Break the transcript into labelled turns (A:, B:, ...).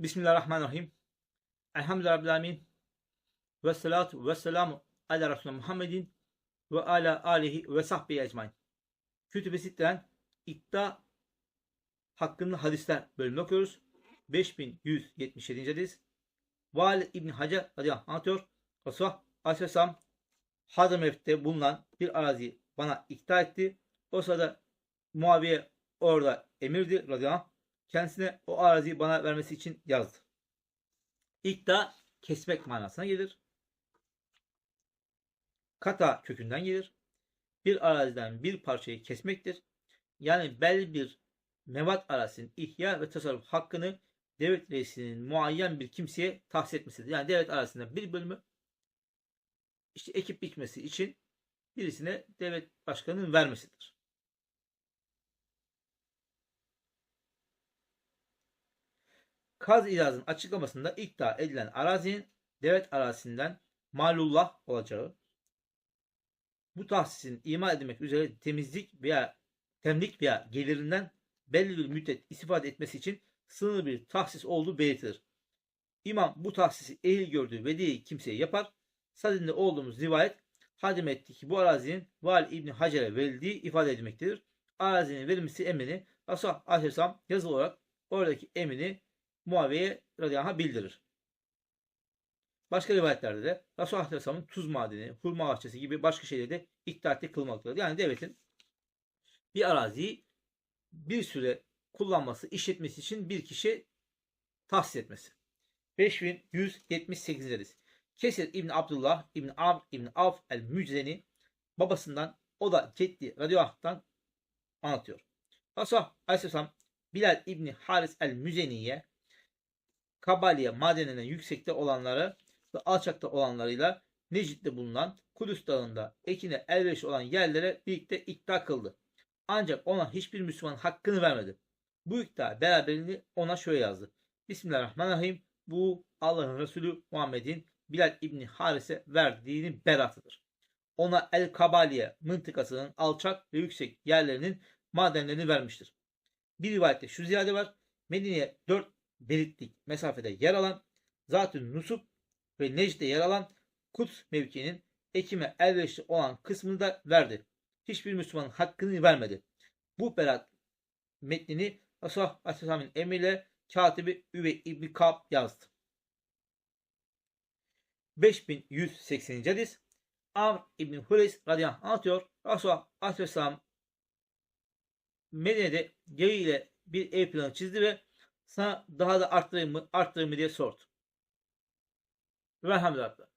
A: Bismillahirrahmanirrahim. Elhamdülillahi. Ve salatu ve selamu ala Resulü Muhammedin ve ala alihi ve sahbihi ecmain. Kütüb-i Sitte'den iddia hakkında hadisler bölümünü okuyoruz. 5177. hadis. Valid İbni Hacer radıyallahu anh anlatıyor. Resulullah aleyhisselam Hadramevt'te bulunan bir arazi bana ikta etti. O sırada Muaviye orada emirdi radıyallahu anh. Kendisine o araziyi bana vermesi için yazdı. İkta kesmek manasına gelir. Kata kökünden gelir. Bir araziden bir parçayı kesmektir. Yani belli bir mevat arazisinin ihya ve tasarruf hakkını devlet reisinin muayyen bir kimseye tahsis etmesidir. Yani devlet arasında bir bölümü işte ekip bitmesi için birisine devlet başkanının vermesidir. Kaz İlaz'ın açıklamasında iddia edilen arazinin devlet arazisinden malullah olacağı, bu tahsisin ima edilmek üzere temizlik veya temlik veya gelirinden belli bir müddet istifade etmesi için sınırlı bir tahsis olduğu belirtilir. İmam bu tahsisi ehil gördüğü vediyi kimseye yapar. Sadinde olduğumuz rivayet hadim etti ki bu arazinin Vali İbni Hacer'e verildiği ifade edilmektedir. Arazinin verilmesi emrini Resulullah Aleyhisselam yazılı olarak oradaki emini Muaviye radıyallahu bildirir. Başka rivayetlerde de Resulullah Aleyhisselam'ın tuz madeni, hurma bahçesi gibi başka şeyleri de iddiatli kılmaktadır. Yani devletin bir araziyi bir süre kullanması, işletmesi için bir kişi tahsis etmesi. 5178 hadis. Kesir İbni Abdullah İbni Amr İbni Avf el-Müczeni babasından o da Ceddi radıyallahu anlatıyor. Resulullah Aleyhisselam Bilal İbni Haris el-Müzeni'ye Kabaliye madeninin yüksekte olanları ve alçakta olanlarıyla Necit'te bulunan Kudüs Dağı'nda ekine elverişli olan yerlere birlikte iddia kıldı. Ancak ona hiçbir Müslüman hakkını vermedi. Bu iddia beraberinde ona şöyle yazdı. Bismillahirrahmanirrahim. Bu Allah'ın Resulü Muhammed'in Bilal İbni Haris'e verdiğinin beratıdır. Ona El Kabaliye mıntıkasının alçak ve yüksek yerlerinin madenlerini vermiştir. Bir rivayette şu ziyade var. Medine'ye 4 belirtlik mesafede yer alan Zatün Nusup ve Necd'de yer alan Kuds mevkiinin ekime elverişli olan kısmını da verdi. Hiçbir Müslümanın hakkını vermedi. Bu berat metnini Resulullah Aleyhisselam'ın emriyle katibi Üvey İbni Kab yazdı. 5180. hadis Amr İbni Hureys radıyallahu anh anlatıyor. Resulullah Aleyhisselam Medine'de geri ile bir ev planı çizdi ve sana daha da arttırayım mı, arttırayım mı diye sordu. Velhamdülillah.